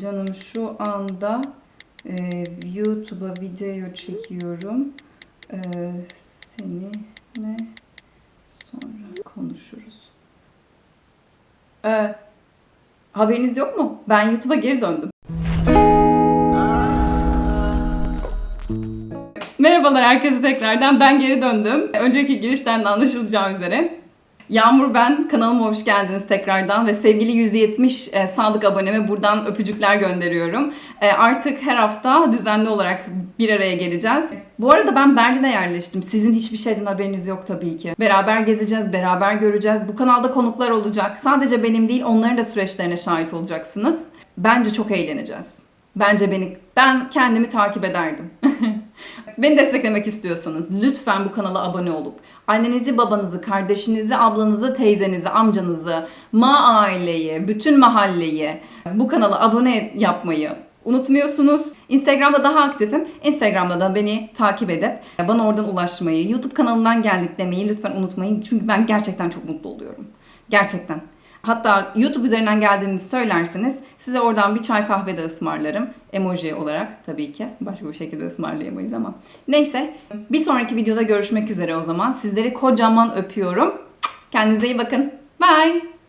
canım şu anda e, YouTube'a video çekiyorum. E, seninle sonra konuşuruz. E, haberiniz yok mu? Ben YouTube'a geri döndüm. Merhabalar herkese tekrardan. Ben geri döndüm. Önceki girişten de anlaşılacağı üzere. Yağmur ben. Kanalıma hoş geldiniz tekrardan ve sevgili 170 e, sadık aboneme buradan öpücükler gönderiyorum. E, artık her hafta düzenli olarak bir araya geleceğiz. Bu arada ben Berlin'e yerleştim. Sizin hiçbir şeyden haberiniz yok tabii ki. Beraber gezeceğiz, beraber göreceğiz. Bu kanalda konuklar olacak. Sadece benim değil, onların da süreçlerine şahit olacaksınız. Bence çok eğleneceğiz. Bence beni, ben kendimi takip ederdim. Beni desteklemek istiyorsanız lütfen bu kanala abone olup annenizi, babanızı, kardeşinizi, ablanızı, teyzenizi, amcanızı, ma aileyi, bütün mahalleyi bu kanala abone yapmayı unutmuyorsunuz. Instagram'da daha aktifim. Instagram'da da beni takip edip bana oradan ulaşmayı, YouTube kanalından geldik demeyi lütfen unutmayın. Çünkü ben gerçekten çok mutlu oluyorum. Gerçekten. Hatta YouTube üzerinden geldiğinizi söylerseniz size oradan bir çay kahve de ısmarlarım. Emoji olarak tabii ki. Başka bir şekilde ısmarlayamayız ama. Neyse bir sonraki videoda görüşmek üzere o zaman. Sizleri kocaman öpüyorum. Kendinize iyi bakın. Bye.